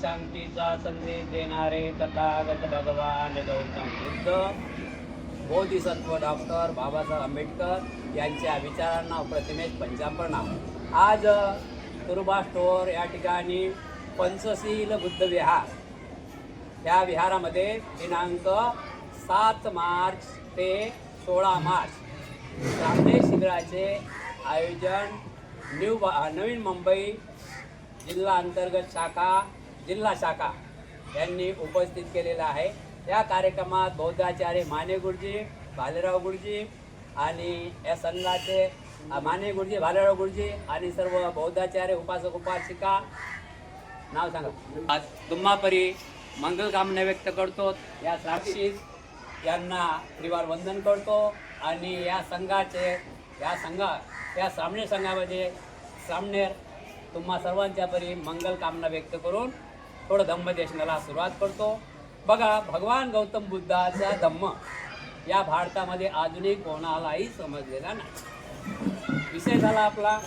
शांतीचा संदेश देणारे तथागत भगवान गौतम बुद्ध बोधिसत्व डॉक्टर बाबासाहेब आंबेडकर यांच्या विचारांना प्रतिमेश पंचाप्रणाम आज तुरुबा स्टोअर या ठिकाणी पंचशील बुद्ध विहार. ह्या विहारामध्ये दिनांक सात मार्च ते सोळा मार्च. सामने शिबिराचे आयोजन न्यू बा- नवीन मुंबई जिल्हा अंतर्गत शाखा जिल्हा शाखा यांनी उपस्थित केलेला आहे. या कार्यक्रमात बौद्धाचार्य माने गुरुजी भालेराव गुरुजी आणि या संघाचे माने गुरुजी भालेराव गुरुजी आणि सर्व बौद्धाचार्य उपासक उपासिका नाव सांगा. आज तुम्हापरी मंगलकामना व्यक्त करतो. या साक्षी यांना त्रिवार वंदन करतो आणि या संघाचे या संघा या सामने संघामध्ये सामनेर तुम्हा सर्वांच्या परी मंगल कामना व्यक्त करून थोडं धम्मदेशनाला सुरुवात करतो. बघा भगवान गौतम बुद्धाचा धम्म या भारतामध्ये अजूनही कोणालाही समजलेला नाही. विषय झाला आपला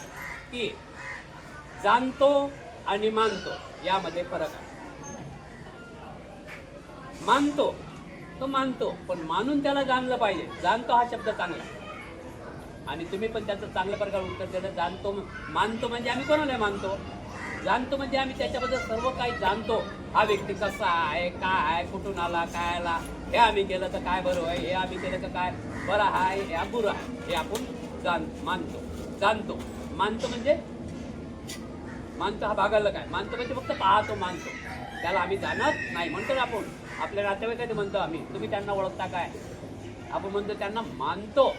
की जाणतो आणि मानतो यामध्ये फरक आहे. मानतो तो मानतो पण मानून त्याला जाणलं पाहिजे. जाणतो हा शब्द चांगला आणि तुम्ही पण त्याचं चांगल्या प्रकारे उत्तर दिलं जाणतो मानतो म्हणजे आम्ही कोणाला मानतो? जाणतो म्हणजे आम्ही त्याच्याबद्दल सर्व काही जाणतो. हा व्यक्ती कसा आहे काय आहे कुठून आला काय आला हे आम्ही केलं तर काय बरं आहे हे आम्ही केलं तर काय बरं आहे हे बुरं आहे हे आपण जाण मानतो. जाणतो. मानतो म्हणजे मानतो हा भागाला काय? मानतो म्हणजे फक्त पाहतो मानतो. त्याला आम्ही जाणत नाही म्हणतो ना आपण. आपल्या नातेवाईकांनी म्हणतो आम्ही तुम्ही त्यांना ओळखता काय? आपण म्हणतो त्यांना मानतो.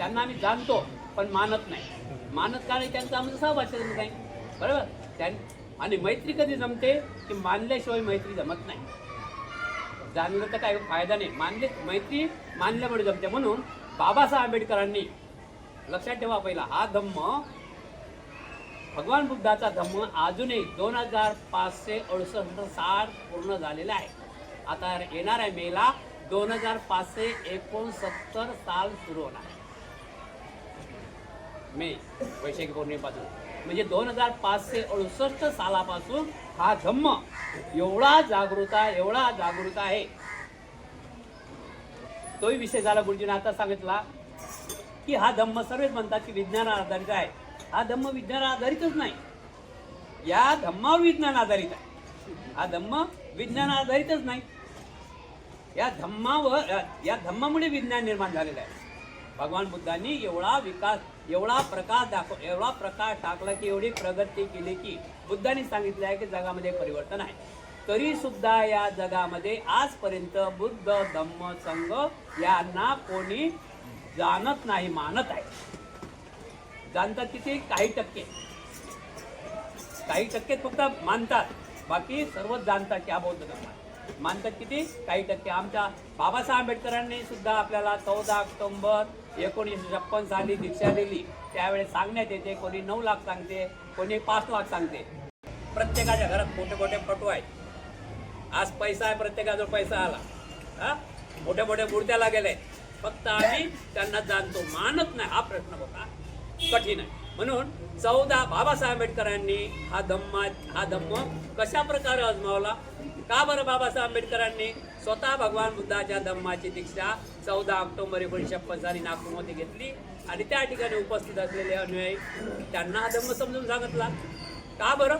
त्यांना आम्ही जाणतो पण मानत नाही. मानत का नाही त्यांचं आमचं सहभाग नाही बरोबर? त्यां आणि मैत्री कधी जमते? की मानल्याशिवाय मैत्री जमत नाही. जाणलं तर काही फायदा नाही. मानले मैत्री मानल्यामुळे जमते. म्हणून बाबासाहेब आंबेडकरांनी लक्षात ठेवा पहिला हा धम्म भगवान बुद्धाचा धम्म अजूनही दोन हजार पाचशे अडुसष्ट साल पूर्ण झालेला आहे. आता येणाऱ्या मेला. दोन हजार पाचशे एकोणसत्तर साल सुरू होणार आहे. मे वैशाखी पौर्णिमेपासून. म्हणजे दोन हजार पाचशे अडुसष्ट सालापासून हा धम्म एवढा जागृत आहे एवढा जागृत आहे. तोही विषय झाला गुरुजीने आता सांगितला की हा धम्म सर्वच म्हणतात की विज्ञानावर आधारित आहे. हा धम्म विज्ञानावर आधारितच नाही. या धम्मावर विज्ञान आधारित आहे. हा धम्म विज्ञान आधारितच नाही. या धम्मावर या धम्मामुळे विज्ञान निर्माण झालेलं आहे. भगवान बुद्धांनी एवढा विकास एवढा प्रकाश दाखव एवढा प्रकाश टाकला की एवढी प्रगती केली की बुद्धांनी सांगितलं आहे की जगामध्ये परिवर्तन आहे. तरी सुद्धा या जगामध्ये आजपर्यंत बुद्ध धम्म संघ यांना कोणी जाणत नाही मानत आहे. जाणतात किती काही टक्के. काही टक्के फक्त मानतात. बाकी सर्वच जाणतात की हा बौद्ध धर्म मानतात किती? काही टक्के. आमच्या बाबासाहेब आंबेडकरांनी सुद्धा आपल्याला चौदा ऑक्टोबर एकोणीसशे छप्पन साली दीक्षा दिली. त्यावेळेस सांगण्यात येते कोणी नऊ लाख सांगते कोणी पाच लाख सांगते. प्रत्येकाच्या घरात मोठे मोठे पटू आहेत. आज पैसा आहे प्रत्येकाजवळ पैसा आला. हा? मोठ्या मोठ्या मूर्त्याला गेले. फक्त आम्ही त्यांना जाणतो. मानत नाही. हा प्रश्न बघा. कठीण आहे. म्हणून चौदा बाबासाहेब आंबेडकरांनी हा धम्मा हा धम्म कशा प्रकारे अजमावला का बरं बाबासाहेब आंबेडकरांनी स्वतः भगवान बुद्धाच्या धम्माची दीक्षा चौदा ऑक्टोबर एकोणीसशे छप्पन साली नागपूरमध्ये घेतली? आणि त्या ठिकाणी उपस्थित असलेले अनुयायी त्यांना हा धम्म समजून सांगितला. का बरं?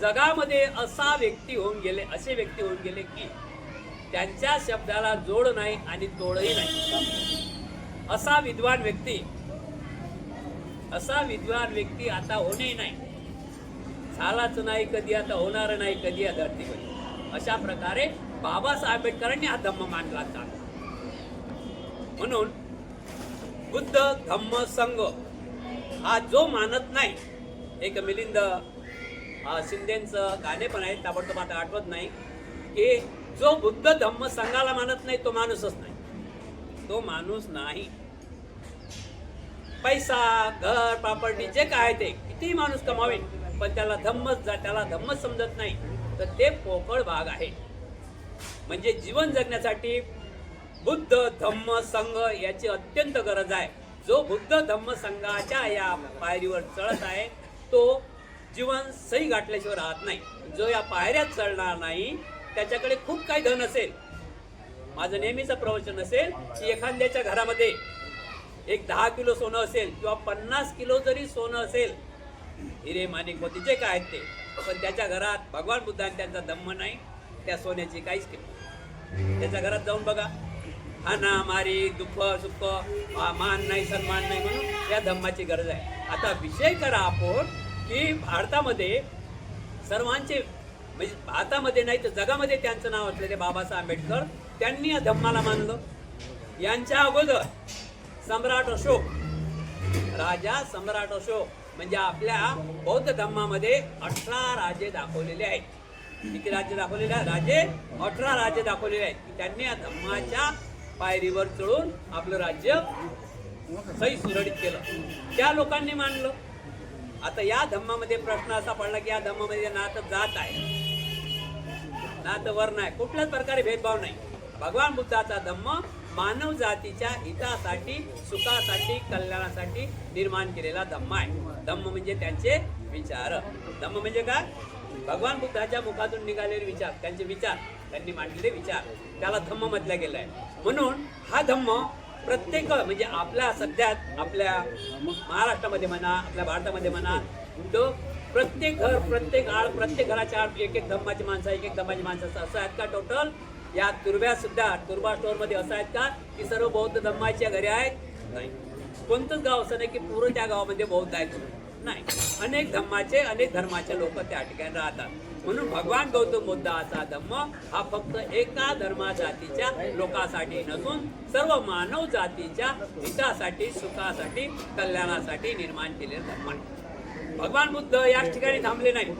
जगामध्ये असा व्यक्ती होऊन गेले असे व्यक्ती होऊन गेले की त्यांच्या शब्दाला जोड नाही आणि तोडही नाही. असा विद्वान व्यक्ती असा विद्वान व्यक्ती आता होणे नाही. झालाच नाही कधी आता होणार नाही कधी या धरतीवर अशा प्रकारे बाबासाहेब आंबेडकरांनी हा धम्म मानला होता. म्हणून बुद्ध धम्म संघ हा जो मानत नाही एक मिलिंद शिंदेचं गाणे पण आहे ताबडतोब आता आठवत नाही की जो बुद्ध धम्म संघाला मानत नाही तो माणूसच नाही. तो माणूस नाही. पैसा घर प्रॉपर्टी जे काय ते कितीही माणूस कमावेल पण त्याला धम्मच जा त्याला धम्मच समजत नाही. तर ते पोकळ भाग आहे. म्हणजे जीवन जगण्यासाठी बुद्ध धम्म संघ याची अत्यंत गरज आहे. जो बुद्ध धम्म संघाच्या या पायरीवर चढत आहे तो जीवन सही गाठल्याशिवाय राहत नाही. जो या पायऱ्यात चढणार नाही त्याच्याकडे खूप काही धन असेल. माझं नेहमीचं प्रवचन असेल की एखाद्याच्या घरामध्ये एक दहा किलो सोनं असेल किंवा पन्नास किलो जरी सोनं असेल हिरे माणिक मोती जे काय आहेत ते? पण त्याच्या घरात भगवान बुद्धाने त्यांचा धम्म नाही त्या सोन्याची काहीच किंमत त्याच्या घरात जाऊन बघा. हाना मारी दुःख सुख मा- मान नाही सन्मान नाही म्हणून या धम्माची गरज आहे. आता विषय करा आपण की भारतामध्ये सर्वांचे म्हणजे भारतामध्ये नाही तर जगामध्ये त्यांचं नाव असलेले बाबासाहेब आंबेडकर त्यांनी या धम्माला मानलं. यांच्या अगोदर सम्राट अशोक राजा सम्राट अशोक म्हणजे आपल्या बौद्ध धर्मामध्ये अठरा राजे दाखवलेले आहेत. किती राज्य दाखवलेले आहेत? राजे अठरा राज्य दाखवलेले आहेत. की त्यांनी या धम्माच्या पायरीवर चढून आपलं राज्य सही सुरळीत केलं. त्या लोकांनी मानलं. आता या धम्मामध्ये प्रश्न असा पडला की या धम्मामध्ये ना तर जात आहे ना तर वर्ण आहे कुठल्याच प्रकारे भेदभाव नाही. भगवान बुद्धाचा धम्म मानव जातीच्या हितासाठी सुखासाठी कल्याणासाठी निर्माण केलेला धम्म आहे. धम्म म्हणजे त्यांचे विचार. धम्म म्हणजे काय? भगवान बुद्धाच्या मुखातून निघालेले विचार त्यांचे विचार त्यांनी मांडलेले विचार. त्याला धम्म म्हटलं गेलं आहे म्हणून हा धम्म प्रत्येक म्हणजे आपल्या सध्या आपल्या महाराष्ट्रामध्ये म्हणा आपल्या भारतामध्ये म्हणा तो प्रत्येक घर प्रत्येक आळ प्रत्येक घराच्या आड एक एक धम्माची माणसं एक एक धम्माची माणसं असं आहेत का टोटल या तुरब्या सुद्धा तुरबा स्टोरमध्ये असं आहेत का? की सर्व बौद्ध धम्माच्या घरी आहेत? नाही. कोणतंच गाव असं नाही की पूर्ण त्या गावामध्ये बौद्ध आहेत नाही. अनेक धम्माचे अनेक धर्माचे लोक त्या ठिकाणी राहतात. म्हणून भगवान गौतम बुद्धाचा धम्म हा फक्त एका धर्मा जातीच्या लोकांसाठी नसून सर्व मानव जातीच्या हितासाठी सुखासाठी कल्याणासाठी निर्माण केलेला धर्म भगवान बुद्ध याच ठिकाणी थांबले नाही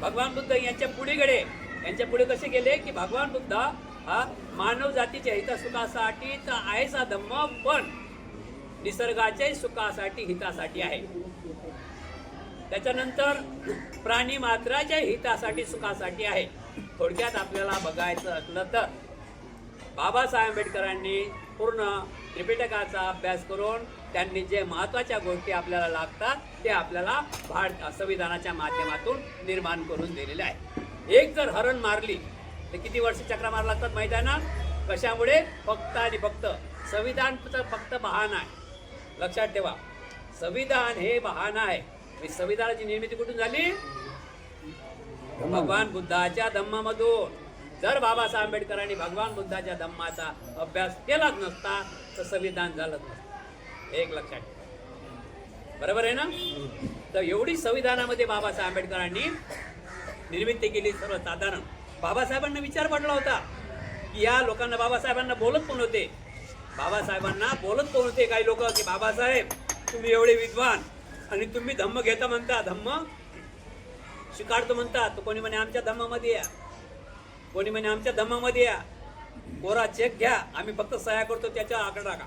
भगवान बुद्ध यांच्या पुढेकडे यांच्या पुढे कसे गेले की भगवान बुद्ध हा मानव जातीच्या हितसुखासाठी तर आहेच हा धम्म पण निसर्गाच्या सुखासाठी हितासाठी आहे. त्याच्यानंतर प्राणी मात्राच्या हितासाठी सुखासाठी आहे. थोडक्यात आपल्याला बघायचं असलं तर बाबासाहेब आंबेडकरांनी पूर्ण त्रिपिटकाचा अभ्यास करून त्यांनी जे महत्त्वाच्या गोष्टी आपल्याला लागतात ते आपल्याला भारत संविधानाच्या माध्यमातून निर्माण करून दिलेले आहे एक जर हरण मारली तर किती वर्ष चक्रा मारा लागतात माहीत आहे ना कशामुळे? फक्त आणि फक्त संविधान फक्त बहाणा आहे. लक्षात ठेवा संविधान हे बहाणा आहे. संविधानाची निर्मिती कुठून झाली? भगवान बुद्धाच्या धम्मामधून. जर बाबासाहेब आंबेडकरांनी भगवान बुद्धाच्या धम्माचा अभ्यास केलाच नसता तर संविधान झालंच नसतं. एक लक्षात ठेवा. बरोबर आहे ना? तर एवढी संविधानामध्ये बाबासाहेब आंबेडकरांनी निर्मिती केली सर्वसाधारण. बाबासाहेबांना विचार पडला होता की या लोकांना बाबासाहेबांना बोलत कोण होते? बाबासाहेबांना बोलत कोण होते काही लोक? की बाबासाहेब तुम्ही एवढे विद्वान आणि तुम्ही धम्म घेता म्हणता धम्म स्वीकारतो म्हणता तो कोणी म्हणे आमच्या धम्मामध्ये या. कोणी म्हणे आमच्या धम्मामध्ये या. कोरा चेक घ्या. आम्ही फक्त सह्या करतो त्याच्या आकडा टाका.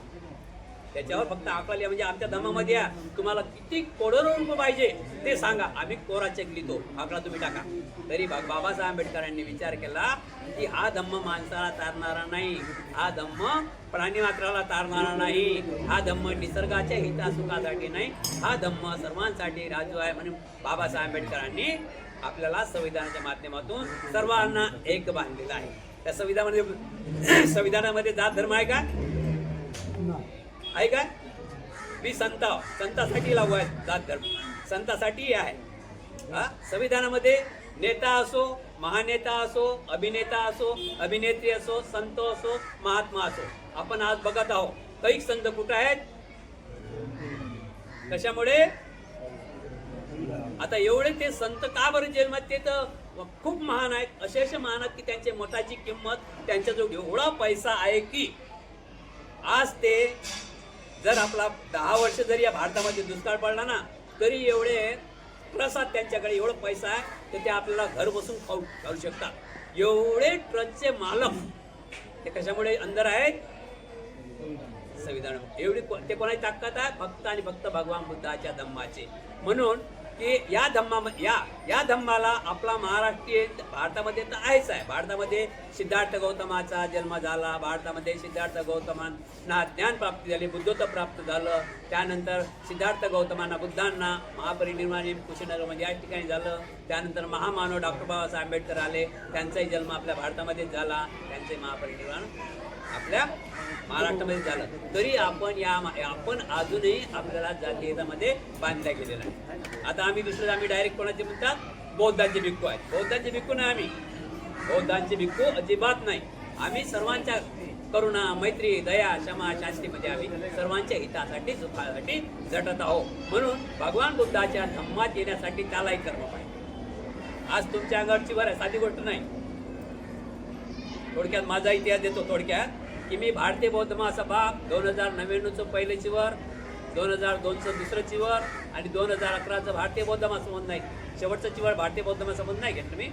त्याच्यावर फक्त आकडा म्हणजे आमच्या धमामध्ये या. तुम्हाला किती करोडो रुपये पाहिजे ते सांगा. आम्ही कोरा चेक लिहितो. आकडा तुम्ही टाका. तरी बा- बाबासाहेब आंबेडकरांनी विचार केला की हा धम्म माणसाला तारणारा नाही. हा धम्म प्राणी मात्राला तारणारा नाही. हा धम्म निसर्गाच्या हितासुखासाठी नाही. हा धम्म सर्वांसाठी राजू आहे म्हणून बाबासाहेब आंबेडकरांनी आपल्याला संविधानाच्या माध्यमातून सर्वांना एक बांधलेला आहे. त्या संविधानामध्ये संविधानामध्ये जात धर्म आहे का? आहे का? मी संत संतासाठी लागू आहे जात धर्म. संतासाठी आहे. हा? संविधानामध्ये नेता असो महानेता असो अभिनेता असो अभिनेत्री असो संत असो महात्मा असो. आपण आज बघत आहोत. कैक संत कुठं आहेत? कशामुळे? आता एवढे ते संत का बरं जन्मात ते तर खूप महान आहेत. असे असे महान आहेत की त्यांच्या मताची किंमत त्यांच्याजवळ एवढा पैसा आहे की आज ते जर आपला दहा वर्ष जरी या भारतामध्ये दुष्काळ पडला ना तरी एवढे प्रसाद त्यांच्याकडे एवढं पैसा आहे तर ते आपल्याला घर बसून खाऊ खाऊ शकतात. एवढे ट्रस्टचे मालक ते कशामुळे अंदर आहेत? संविधान एवढी ते कोणाची ताकद आहे? फक्त आणि फक्त भगवान बुद्धाच्या धम्माचे म्हणून की या धम्मा या या धम्माला आपला महाराष्ट्रीय भारतामध्ये तर आहेच आहे. भारतामध्ये सिद्धार्थ गौतमाचा जन्म झाला. भारतामध्ये सिद्धार्थ गौतमांना ज्ञान प्राप्ती झाली बुद्धत्व प्राप्त झालं. त्यानंतर सिद्धार्थ गौतमांना बुद्धांना महापरिनिर्वाण कुशीनगरमध्ये या ठिकाणी झालं. त्यानंतर महामानव डॉक्टर बाबासाहेब आंबेडकर आले. त्यांचाही जन्म आपल्या भारतामध्येच झाला. त्यांचे महापरिनिर्माण आपल्या महाराष्ट्रामध्ये झालं. तरी आपण या आपण अजूनही आपल्याला जातीयतामध्ये बांधल्या गेलेला आहे आता आम्ही दुसरं आम्ही डायरेक्ट कोणाचे म्हणतात? बौद्धांचे भिक्खू आहेत. बौद्धांचे भिक्खू नाही आम्ही. बौद्धांचे भिक्खू अजिबात नाही. आम्ही सर्वांच्या करुणा मैत्री दया क्षमा शांतीमध्ये आम्ही सर्वांच्या हितासाठी सुखासाठी झटत आहोत. म्हणून भगवान बुद्धाच्या धम्मात येण्यासाठी त्यालाही कर्म पाहिजे. आज तुमच्या अंगावरची वर आहे साधी गोष्ट नाही. थोडक्यात माझा इतिहास देतो थोडक्यात की मी भारतीय बौद्ध महासभा दोन हजार नव्याण्णवचं पहिलं चिवर दोन हजार दोनचं दुसरं चिवर आणि दोन हजार अकराचं भारतीय बौद्ध महासंबंध नाही. शेवटचं चिवर भारतीय बौद्ध महासंबंध नाही घेतलं मी.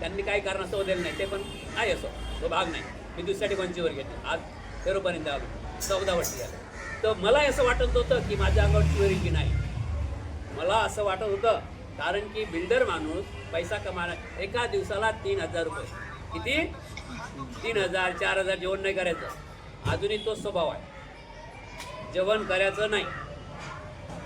त्यांनी काही कारणास्तव दिलं नाही. ते पण नाही असो. तो भाग नाही. मी दुसऱ्या ठिकाणी चिवर घेतलं. आज तेरोपर्यंत आलो. चौदा वर्ष झालं. तर मला असं वाटत होतं की माझ्या अंगावर चिवरी की नाही. मला असं वाटत होतं कारण की बिल्डर माणूस पैसा कमाना एका दिवसाला तीन हजार रुपये. किती? तीन हजार चार हजार जेवण नाही करायचं. अजूनही तोच स्वभाव आहे. जेवण करायचं नाही.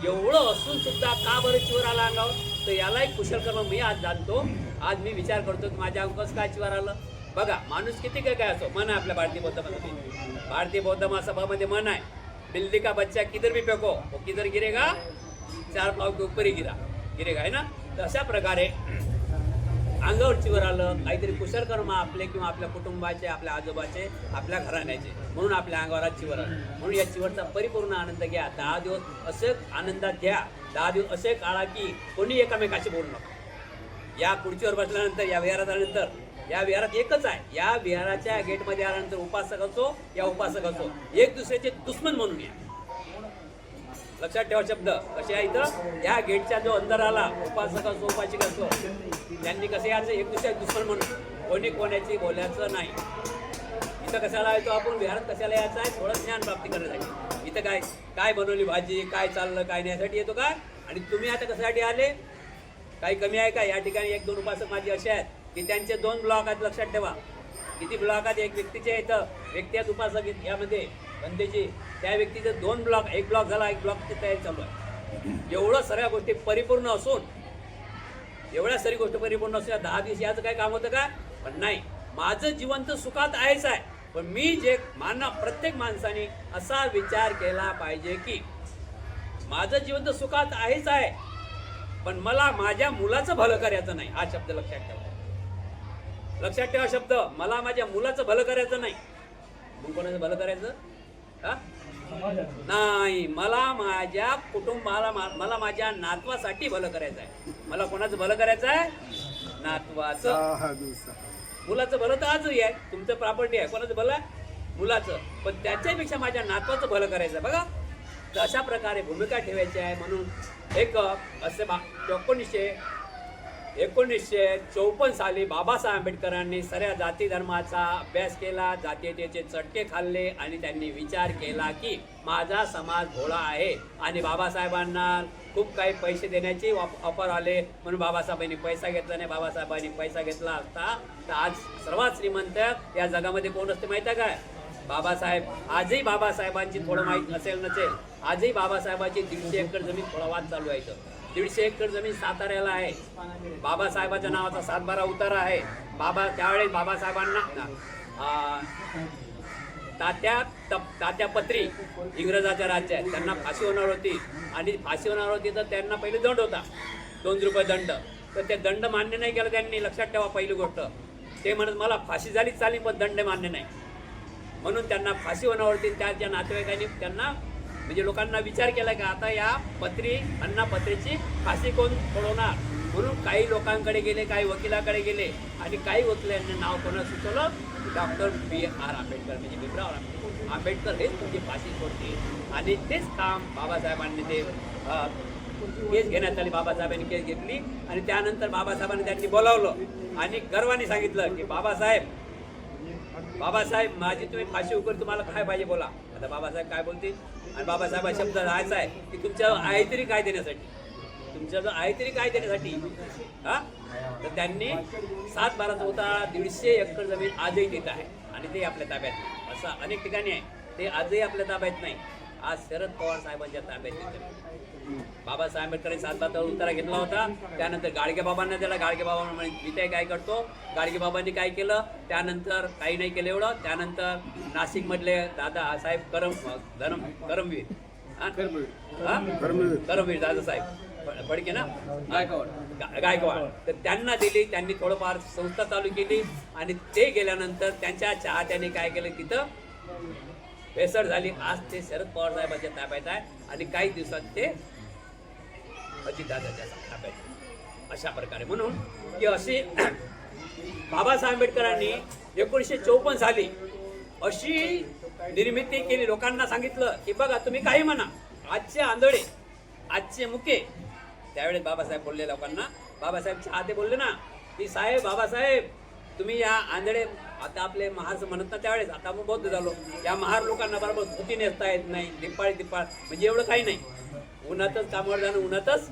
एवढं असून सुद्धा का बरं चिवर आला अंगावर? तर यालाही कुशल कर्म मी आज जाणतो. आज मी विचार करतो की माझ्या अंगच काय चिवर आलं? बघा माणूस किती काय काय असो मन आहे आपल्या भारतीय बौद्ध भारतीय बौद्ध महासभामध्ये मन आहे. दिल्ली का बच्चा किधर भी फेको? वो किधर गिरेगा? चार पाव के ऊपर ही गिरा. गिरेगा है ना? तर अशा प्रकारे अंगावर चिवर आलं काहीतरी कुशलकर्म आपले किंवा आपल्या कुटुंबाचे आपल्या आजोबाचे आपल्या घराण्याचे. म्हणून आपल्या अंगावर चिवर आलं. म्हणून या चिवरचा परिपूर्ण आनंद घ्या. दहा दिवस असे आनंदात घ्या. दहा दिवस असे काळा की कोणी एकामेकाशी बोलू नका. या खुर्चीवर बसल्यानंतर या विहारात आल्यानंतर या विहारात एकच आहे. या विहाराच्या गेटमध्ये आल्यानंतर उपासक असो या उपासक असो. एक दुसऱ्याचे दुश्मन म्हणून या. लक्षात ठेवा शब्द. कसे आहे इथं? या गेटच्या जो अंदर आला उपासक असो असतो असो त्यांनी कसे यायचं? एक दुसऱ्या दुश्मन म्हणून. कोणी कोणाची बोलायचं नाही. इथं कशाला येतो आपण? विहारात कशाला यायचं आहे? थोडं ज्ञान प्राप्ती करण्यासाठी. इथं काय? काय बनवली भाजी? काय चाललं? काय नाही? यासाठी येतो काय आणि तुम्ही आता कशासाठी आले? काही कमी आहे का? या ठिकाणी एक दोन उपासक माझे असे आहेत की त्यांचे दोन ब्लॉक आहेत लक्षात ठेवा. किती ब्लॉक आहेत? एक व्यक्तीचे इथं. व्यक्ती आहेत उपासक यामध्ये. बंदेची त्या व्यक्तीचे दोन ब्लॉक एक ब्लॉक झाला एक ब्लॉकची तयारी चालू आहे. एवढं सगळ्या गोष्टी परिपूर्ण असून एवढ्या सारी गोष्ट परिपूर्ण असून या दहा दिवस याचं काय काम होतं का? पण नाही. माझं जीवन तर सुखात आहेच आहे. पण मी जे मानव प्रत्येक माणसाने असा विचार केला पाहिजे की माझं जीवन तर सुखात आहेच आहे. पण मला माझ्या मुलाचं भलं करायचं नाही. हा शब्द लक्षात ठेवा. लक्षात ठेवा शब्द. मला माझ्या मुलाचं भलं करायचं नाही. मग कोणाचं भलं करायचं? नाही मला माझ्या कुटुंबाला मला माझ्या नातवासाठी भलं करायचं आहे. मला कोणाचं भलं करायचं आहे? नातवाचं. मुलाचं भलं तर आजही आहे. तुमचं प्रॉपर्टी आहे. कोणाचं भलं? आहे मुलाचं. पण त्याच्यापेक्षा माझ्या नातवाचं भलं करायचं आहे. बघा. तर अशा प्रकारे भूमिका ठेवायची आहे. म्हणून एक असे बा एकोणीसशे एकोणीसशे चौपन्न साली बाबासाहेब आंबेडकरांनी सगळ्या जाती धर्माचा अभ्यास केला जातीयतेचे चटके खाल्ले आणि त्यांनी विचार केला की माझा समाज भोळा आहे आणि बाबासाहेबांना खूप काही पैसे देण्याची ऑफर आले. म्हणून बाबासाहेबांनी पैसा घेतला नाही. बाबासाहेबांनी पैसा घेतला असता तर आज सर्वात श्रीमंत या जगामध्ये कोण असते माहिती आहे काय? बाबासाहेब. आजही बाबासाहेबांची थोडं माहीत नसेल नसेल आजही बाबासाहेबांची दीडशे एकर जमीन थोडा वाद चालू आहे इथं. दीडशे एकर जमीन साताऱ्याला आहे. बाबासाहेबाच्या नावाचा सातबारा उतारा आहे. बाबा त्यावेळेस बाबासाहेबांना तात्या तप तात्या पत्री इंग्रजाच्या राज्यात त्यांना फाशी होणार होती. आणि फाशी होणार होती तर त्यांना पहिले दंड होता. दोन रुपये दंड. तर ते दंड मान्य नाही केलं त्यांनी. लक्षात ठेवा पहिली गोष्ट. ते म्हणत मला फाशी झालीच चालेल पण दंड मान्य नाही. म्हणून त्यांना फाशी होणार होती. त्याच्या नातेवाईकांनी त्यांना म्हणजे लोकांना विचार केला की आता या पत्री अण्णा पत्रीची फाशी कोण सोडवणार म्हणून काही लोकांकडे गेले काही वकिलाकडे गेले आणि काही वकिलांनी नाव कोणा सुचवलं? डॉक्टर बी आर आंबेडकर म्हणजे भीमराव आंबेडकर. आंबेडकर हेच तुमची फाशी सोडतील आणि तेच काम बाबासाहेबांनी ते केस घेण्यात आली. बाबासाहेबांनी केस घेतली आणि त्यानंतर बाबासाहेबांनी त्यांनी बोलावलं आणि गर्वाने सांगितलं की बाबासाहेब बाबासाहेब माझी तुम्ही फाशी उकर तुम्हाला काय पाहिजे बोला. आता बाबासाहेब काय बोलतील? आणि बाबासाहेब शब्द राहायचा आहे की तुमच्या आहे तरी काय देण्यासाठी? तुमच्या आहे तरी काय देण्यासाठी? हा? तर त्यांनी सात बाराचा होता दीडशे एकर जमीन आजही देत आहे. आणि ते आपल्या ताब्यात नाही. असं अनेक ठिकाणी आहे. ते आजही आपल्या ताब्यात नाही. आज शरद पवार साहेबांच्या ताब्यात. बाबासाहेब आंबेडकरांनी सात बाराचा उतारा घेतला होता. त्यानंतर गाडगे बाबांना दिला. गाडगे बाबा म्हणे मी ते काय करतो? गाडगे बाबांनी काय केलं? त्यानंतर काही नाही केलं एवढं. त्यानंतर नाशिकमधले दादा साहेब करम धरम करमवीर? करमवीर दादासाहेब फडके ना? गा- गायकवाड. तर त्यांना दिली. त्यांनी थोडंफार संस्था चालू केली. आणि ते गेल्यानंतर त्यांच्या चाहत्याने काय केलं तिथं? भेसळ झाली. आज ते शरद पवार साहेबांच्या ताब्यात आहे आणि काही दिवसात ते अजितदादाच्या ताब्यात अशा प्रकारे. म्हणून की अशी बाबासाहेब आंबेडकरांनी एकोणीसशे चौपन्न साली अशी निर्मिती केली. लोकांना सांगितलं की बघा तुम्ही काही म्हणा. आजचे आंधळे आजचे मुके. त्यावेळेस बाबासाहेब बोलले लोकांना. बाबासाहेब चहाते बोलले ना की साहेब बाबासाहेब तुम्ही या आंधळे आता आपले महार म्हणत ना त्यावेळेस आता आपण बौद्ध झालो. या महार लोकांना बरोबर धोती नेसता येत नाही दिपाळी दिपाळ म्हणजे एवढं काही नाही. उन्हातच कामावर जाणं उन्हातच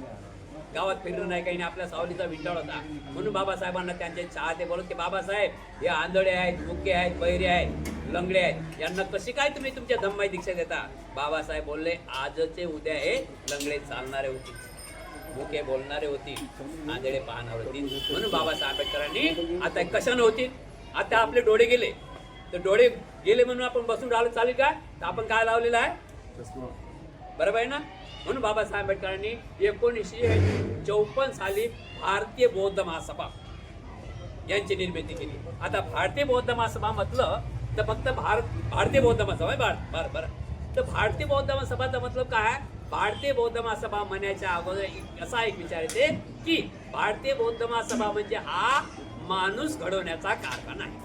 गावात फिरणं नाही काही नाही आपल्या सावलीचा विचार होता. म्हणून बाबासाहेबांना त्यांचे चाहते बोलत की बाबासाहेब हे आंधळे आहेत मुके आहेत बैरे आहेत लंगडे आहेत. यांना कशी काय तुम्ही तुमच्या धम्माई दीक्षा देता? बाबासाहेब बोलले आजचे उद्या हे लंगडे चालणारे होते. मुके बोलणारे होतील आंधळे पाहणार होतील म्हणून बाबासाहेब आंबेडकरांनी आता कशानं होतील आता आपले डोळे गेले. तर डोळे गेले म्हणून आपण बसून राहिलो चालेल काय तर आपण काय लावलेलं आहे? बरोबर आहे ना? म्हणून बाबासाहेब आंबेडकरांनी एकोणीसशे चौपन्न साली भारतीय बौद्ध महासभा यांची निर्मिती केली. आता भारतीय बौद्ध महासभा म्हटलं तर फक्त भारत भारतीय बौद्ध महासभा आहे भारत बरं बरं तर भारतीय बौद्ध महासभाचा मतलब काय आहे? भारतीय बौद्ध महासभा म्हणण्याच्या अगोदर असा एक विचार येते की भारतीय बौद्ध महासभा म्हणजे हा माणूस घडवण्याचा कारखाना आहे.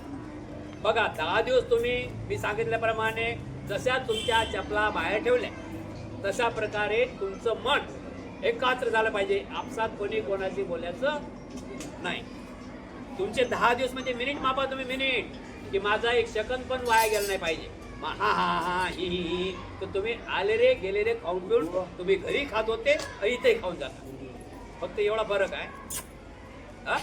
बघा दहा दिवस तुम्ही मी सांगितल्याप्रमाणे जशा तुमच्या चपला बाहेर ठेवल्या तशा प्रकारे तुमचं मन एकात्र झालं पाहिजे. आपसात कोणी कोणाशी बोलायचं नाही. तुमचे दहा दिवस म्हणजे मिनिट मापा तुम्ही मिनिट की माझा एक सेकंद पण वाया गेला नाही पाहिजे. हा हा हा ही ही ही तर तुम्ही आले रे गेले रे खाऊन पिऊन. तुम्ही घरी खात होते इथे खाऊन जाता. फक्त एवढा फरक आहे. हा?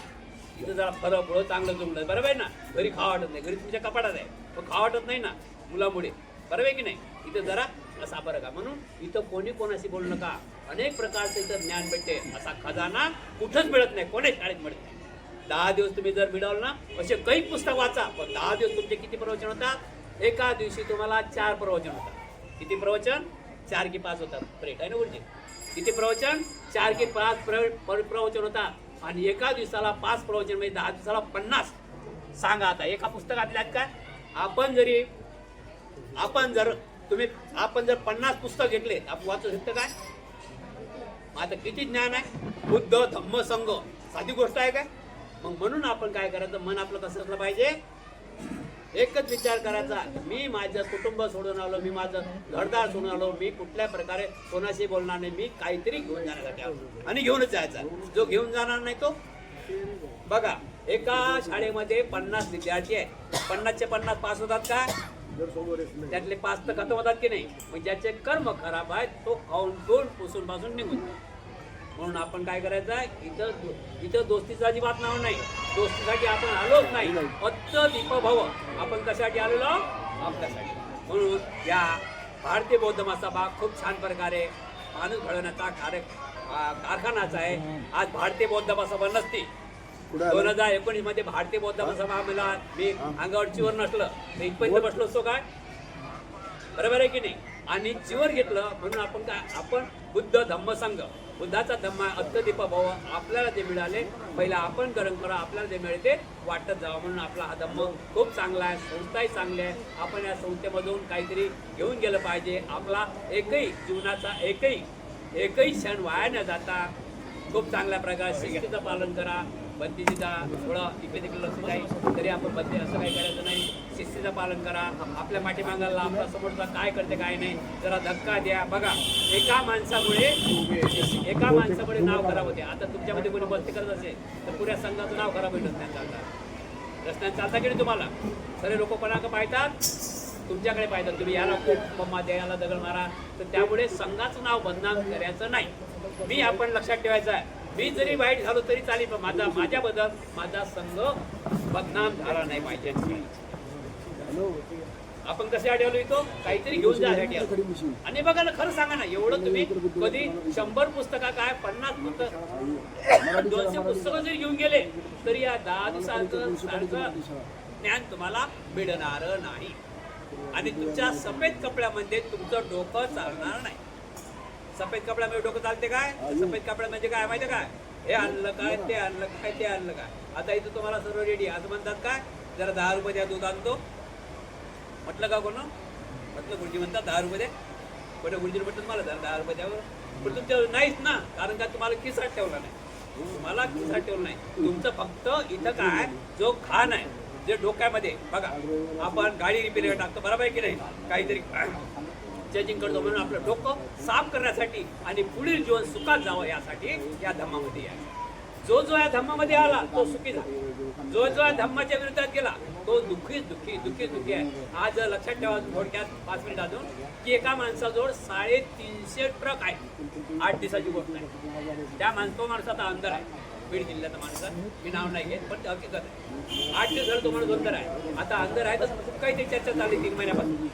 इथं जरा फरक फळं चांगलं जुमलं. बरोबर आहे ना? घरी खावा वाटत नाही. घरी तुमच्या कपाटात आहे. पण खावा वाटत नाही ना? मुलामुळे. बरोबर आहे की नाही? इथं जरा असा फरक आहे. म्हणून इथं कोणी कोणाशी बोलू नका. अनेक प्रकारचं इथं ज्ञान भेटते. असा खजाना कुठंच मिळत नाही. कोणीच शाळेत मिळत नाही. दहा दिवस तुम्ही जर मिळवलं ना असे काही पुस्तक वाचा. पण दहा दिवस तुमचे किती प्रवचन होतात? एका दिवशी तुम्हाला चार प्रवचन होतात. किती प्रवचन? चार की पाच होतात. प्रेट आहे ना गुरुजी किती प्रवचन? चार की पाच प्र- प्रवचन होतात. आणि एका दिवसाला पाच प्रवचन म्हणजे दहा दिवसाला पन्नास. सांगा आता. एका पुस्तकातल्यात काय? आपण जरी आपण जर तुम्ही आपण जर पन्नास पुस्तक घेतले आपण वाचू शकतो काय? मग आता किती ज्ञान आहे? बुद्ध धम्म संघ. साधी गोष्ट आहे काय? मग म्हणून आपण काय करायचं? मन आपलं कसं असलं पाहिजे. एकच विचार करायचा. मी माझं कुटुंब सोडून आलो मी माझं घरदार सोडून आलो मी कुठल्या प्रकारे कोणाशी बोलणार नाही मी काहीतरी घेऊन जाण्यासाठी आलो आणि घेऊनच जायचा. जो घेऊन जाणार नाही तो? बघा एका शाळेमध्ये पन्नास विद्यार्थी आहेत. पन्नासचे पन्नास पास होतात काय त्यातले पाच तर खतम होतात की नाही? मग ज्याचे कर्म खराब आहेत तो खाऊन दोन पुसून पासून निघून जातो. म्हणून आपण काय करायचं? आहे इथं इथं दोस्तीचं अजिबात नाव नाही. दोस्तीसाठी आपण आलोच नाही. अत्त दीपभव. आपण कशासाठी आलेलो? आपल्यासाठी म्हणून या भारतीय बौद्ध महासभा खूप छान प्रकारे माणूस घडवण्याचा कार्य कारखानाच आहे. आज भारतीय बौद्ध महासभा नसती. दोन हजार एकोणीसमध्ये भारतीय बौद्ध महासभा मला मी अंगावर चिवर नसलं. तर इथपर्यंत बसलो असतो काय? बरोबर आहे की नाही? आणि चिवर घेतलं म्हणून आपण काय आपण बुद्ध धम्म संघ बुद्धाचा धम्मा अत्यदीप भाव आपल्याला जे मिळाले पहिला आपण गरम करा आपल्याला जे मिळते वाटत जावं म्हणून आपला हा धम्म खूप चांगला आहे संस्थाही चांगली आहे. आपण या संस्थेमधून काहीतरी घेऊन गेलं पाहिजे. आपला एकही जीवनाचा एकही एकही क्षण वाया न जाता खूप चांगल्या प्रकारे शिस्तीचं पालन करा. बंदीचा थोडं इकडे तिकडे लक्ष जाईल तरी आपण बंदी असं काही करायचं नाही. शिस्तीचं पालन करा. आपल्या पाठीमागाला आपला समोरचा काय करते काय नाही जरा धक्का द्या. बघा एका माणसामुळे एका माणसामुळे नाव खराब होते. आता तुमच्यामध्ये कोणी बस्ती करत असेल तर पुऱ्या संघाचं नाव खराब होईल रस्त्यात चालता. रस्त्यात चालता की नाही तुम्हाला? सगळे लोक कोणाकडे पाहतात तुमच्याकडे पाहतात तुम्ही याला खूप मम्मा द्या याला दगड मारा. तर त्यामुळे संघाचं नाव बदनाम करायचं नाही. मी आपण लक्षात ठेवायचं आहे. मी जरी वाईट झालो तरी चालेल पण माझा माझ्याबद्दल माझा संघ बदनाम झाला नाही पाहिजे. आपण कसे आढळलो येतो काहीतरी घेऊन जाण्यासाठी आणि बघा ना खरं सांगा ना एवढं तुम्ही कधी शंभर पुस्तका काय पन्नास पुस्तक दोनशे पुस्तकं जरी घेऊन गेले तरी या दहा दिवसांचं सारखं ज्ञान तुम्हाला मिळणार नाही. आणि तुमच्या सफेद कपड्यामध्ये तुमचं डोकं चालणार नाही. सफेद कपड्यामध्ये डोकं चालते काय? सफेद कपडा म्हणजे काय माहिती काय? हे आणलं काय? ते आणलं काय? ते आणलं काय? आता इथं तुम्हाला सर्व रेडी असं म्हणतात काय? जरा दहा रुपये द्या दूध आणतो. म्हटलं का कोण? म्हटलं गुरुजी म्हणतात दहा रुपये द्या कोणत्या गुरुजीने म्हटलं मला जरा दहा रुपये द्यावर पण तुमच्यावर नाहीच ना कारण का तुम्हाला खिसाट ठेवला नाही. तुम्हाला खिसाट ठेवलं नाही. तुमचं फक्त इथं काय? जो खान आहे जे डोक्यामध्ये बघा आपण गाडी रिपेअर टाकतो. बरोबर आहे की नाही? काहीतरी. चेंजिंग म्हणून आपलं डोकं साफ करण्यासाठी आणि पुढील जीवन सुखात जावं यासाठी या धम्मामध्ये या जो जो या धम्मामध्ये आला तो सुखी झाला. जो जो या धम्माच्या विरोधात गेला तो दुःखी दुःखी दुःखी दुःखी आहे. आज लक्षात ठेवा थोडक्यात पाच मिनिट अजून की एका माणसाजवळ साडेतीनशे ट्रक आहे आठ दिवसाची गोष्ट आहे. त्या माणस तो माणूस आता अंदर आहे. बीड जिल्ह्याचा माणूस मी नाव नाही घेत पण हकीकत आहे. आठ दिवस झालं तो माणूस अंदर आहे. आता अंदर आहे तर खूप काही ते चर्चा चालली तीन महिन्यापासून.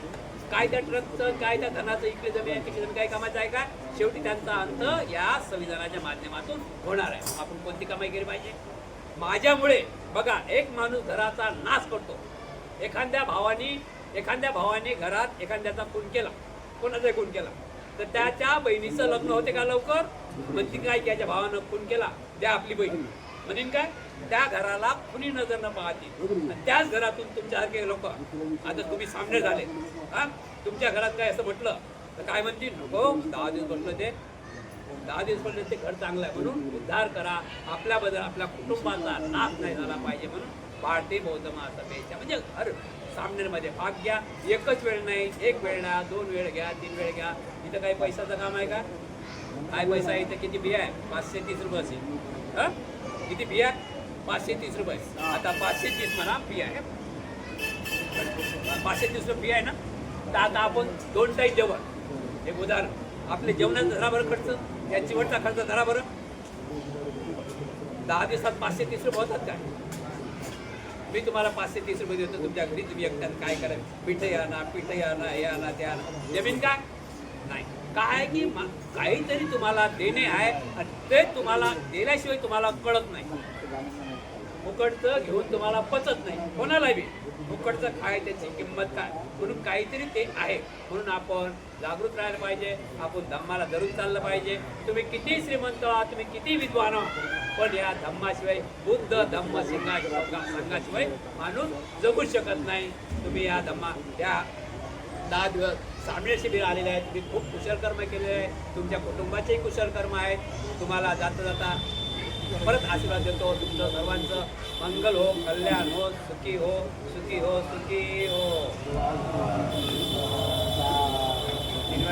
काय त्या ट्रकचं काय त्या धनाचं इकडे जमीन आहे तिकडे जमीन काय कामाचं आहे का? शेवटी त्यांचा अंत या संविधानाच्या माध्यमातून होणार आहे. आपण कोणती कमाई केली पाहिजे? माझ्यामुळे बघा एक माणूस घराचा नाश करतो. एखाद्या भावानी एखाद्या भावाने घरात एखाद्याचा खून केला. कोणाचा खून केला. तर त्याच्या बहिणीचं लग्न होते का लवकर? म्हणजे काय की याच्या भावानं खून केला? द्या आपली बहीण. म्हणेन काय? त्या घराला कुणी नजर न पाहतील त्याच घरातून तुमच्यासारखे लोक. आता तुम्ही सामने झाले. हा? तुमच्या घरात काय असं म्हटलं? तर काय म्हणतील? नको दहा दिवस म्हटलं ते. दहा दिवस म्हटलं ते घर चांगलं आहे म्हणून उद्धार करा. आपल्याबद्दल आपल्या कुटुंबाचा नाश नाही झाला पाहिजे म्हणून भारतीय बौद्ध महासभेच्या म्हणजे हर सामन्यांमध्ये भाग घ्या. एकच वेळ नाही. एक वेळ ना दोन वेळ घ्या तीन वेळ घ्या. इथं काही पैशाचं काम आहे का? काय पैसा आहे इथं? किती बिया आहे? पाचशे तीस रुपये असेल हां? किती बिया? पाचशे तीस रुपये. आता पाचशे तीस म्हणा बिया आहे. पाचशे तीस रुपये बिया आहे ना? तर आता आपण दोन टाईम जेवण. एक उदाहरण. आपले जेवणाचा धरा बरं खर्च या चिवटचा खर्च धरा बरं. दहा दिवसात पाचशे तीस रुपये होतात काय? मी तुम्हाला पाचशे तीस रुपये देतो तुमच्या घरी तुम्ही एकट्यात काय करा पीठ आणा पीठ आणा हे आणा ते आणा जमीन काय? नाही. काय की काहीतरी तुम्हाला देणे आहे आणि ते तुम्हाला दिल्याशिवाय तुम्हाला कळत नाही. फुकटचं घेऊन तुम्हाला पचत नाही. कोणाला बी. फुकटचं काय त्याची किंमत काय? म्हणून काहीतरी ते आहे. म्हणून आपण जागृत राहायला पाहिजे. आपण धम्माला धरून चाललं पाहिजे. तुम्ही किती श्रीमंत आहात तुम्ही किती विद्वान आहात. पण या धम्माशिवाय बुद्ध धम्म सिंगा संघाशिवाय माणूस जगू शकत नाही. तुम्ही या धम्मा या दहा दिवस सामने शिबिर आलेले आहेत. तुम्ही खूप कुशलकर्म केलेले आहे तुमच्या कुटुंबाचेही कुशलकर्म आहेत. तुम्हाला जाता जाता परत आशीर्वाद देतो तुमचं सर्वांचं. मंगल हो कल्याण हो सुखी हो सुखी हो सुखी हो. तीन